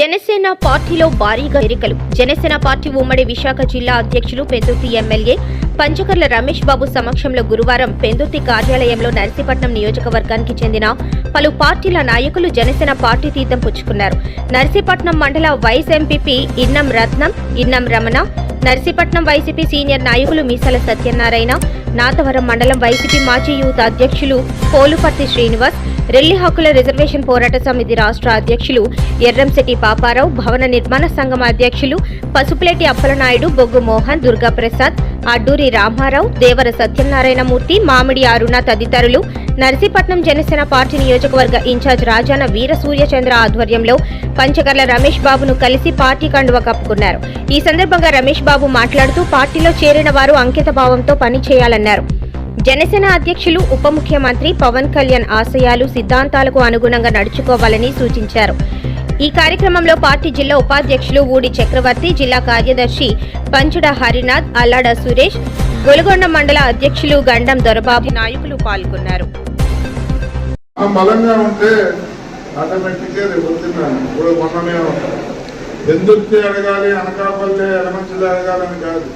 జనసేన పార్టీలో భారీగా ఎరికలు జనసేన పార్టీ ఉమ్మడి విశాఖ జిల్లా అధ్యక్షులు పెందుర్తి ఎమ్మెల్యే పంచకర్ల రమేష్ బాబు సమక్షంలో గురువారం పెందుర్తి కార్యాలయంలో నర్సీపట్నం నియోజకవర్గానికి చెందిన పలు పార్టీల నాయకులు జనసేన పార్టీ తీర్థం పుచ్చుకున్నారు. నర్సీపట్నం మండల vice MPP Innam Ratnam Innam Ramana Narsipatnam YCP senior నాయకులు మీసాల సత్యనారాయణ నాతవరం మండలం వైసీపీ మాజీ యూత్ అధ్యక్షులు పోలుపర్తి శ్రీనివాస్ రెల్లి హక్కుల రిజర్వేషన్ పోరాట సమితి రాష్ట్ర అధ్యక్షులు ఎర్రంశెట్టి పాపారావు భవన నిర్మాణ సంఘం అధ్యక్షులు పసుపులేటి అప్పలనాయుడు బొగ్గు మోహన్ దుర్గాప్రసాద్ అడ్డూరి రామారావు దేవర సత్యనారాయణమూర్తి మామిడి అరుణ తదితరులు. నర్సీపట్నం జనసేన పార్టీ నియోజకవర్గ ఇన్ఛార్జ్ రాజాన వీర సూర్యచంద్ర ఆధ్వర్యంలో పంచకర్ల రమేష్ బాబును కలిసి పార్టీ కండువ కప్పుకున్నారు. ఈ సందర్భంగా రమేష్ బాబు మాట్లాడుతూ పార్టీలో చేరిన వారు అంకిత భావంతో పనిచేయాలన్నారు. జనసేన అధ్యక్షులు ఉప ముఖ్యమంత్రి పవన్ కళ్యాణ్ ఆశయాలు సిద్ధాంతాలకు అనుగుణంగా నడుచుకోవాలని సూచించారు. ఈ కార్యక్రమంలో పార్టీ జిల్లా ఉపాధ్యక్షులు ఊడి చక్రవర్తి జిల్లా కార్యదర్శి పంచుడ హరినాథ్ అల్లాడ సురేష్ గొలుగొండ మండల అధ్యక్షులు గండం దొరబాబు నాయకులు పాల్గొన్నారు. ఎందుకు అడగాలి అనకాపల్లి ఎలమంచిలో అడగాలని కాదు.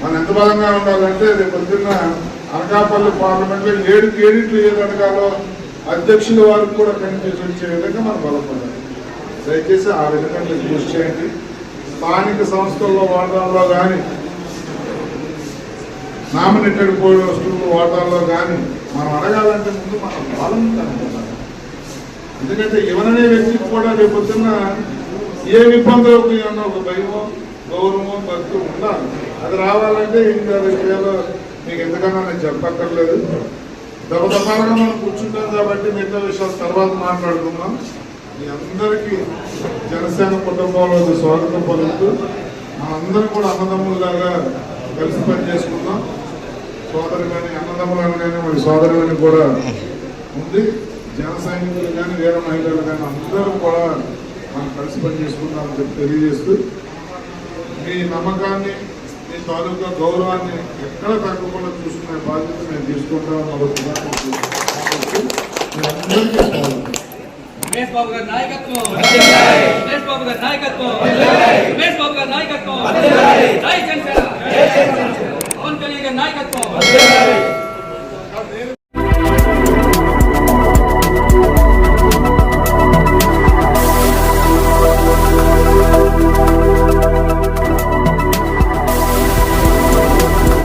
మనం ఎంత బలంగా ఉండాలంటే రేపు పొద్దున్న అనకాపల్లి పార్లమెంట్లో ఏడు ఏడిట్లు ఏది అడగాలో అధ్యక్షుల వారికి కూడా కనిపించి వచ్చే విధంగా మనం బలపడాలి. దయచేసి ఆ విధంగా మీరు కృషి చేయండి. స్థానిక సంస్థల్లో వాడడంలో కానీ నామినేటెడ్ పోస్టులు వాటాల్లో కానీ మనం అడగాలంటే ముందు మనం బాగుంటాం ఎందుకంటే ఎవరనే వ్యక్తికి కూడా రేపొద్దున్న ఏ ఇబ్బందులకు ఏమన్నా ఒక భయమో గౌరవమో భక్తి ఉండాలి. అది రావాలంటే ఇంకా విషయాలు మీకు ఎందుకన్నా నేను చెప్పక్కర్లేదు. దబదబాలుగా మనం కూర్చుంటాం కాబట్టి మిగతా విషయాలు తర్వాత మాట్లాడుకుందాం. మీ అందరికీ జనసేన కుటుంబంలో స్వాగతం పలుకుతూ మనందరం కూడా అన్నదమ్ముల్లాగా కలిసి పని చేసుకుందాం. సోదరు కానీ అన్నదమ్ములను కానీ మరి సోదరులని కూడా ఉంది. జన సైనికులు కానీ వీర మహిళలు కానీ అందరూ కూడా మనం కలిసి పనిచేసుకుందామని చెప్పి తెలియజేస్తూ మీ నమ్మకాన్ని మీ తాలూకా గౌరవాన్ని ఎక్కడ తగ్గకుండా చూసుకునే బాధ్యత మేము తీసుకుంటామని ఒక శుభాకాంక్షలు తెలియజేస్తూ మీ అందరికీ స్వాగతం. రమేష్ బాబు గారి నాయకత్వం. రమేష్ బాబు గారి నాయకత్వం. రమేష్ బాబు గారి నాయకత్వం. జై జనసేన. పవన్ కళ్యాణ్ గారి నాయకత్వం.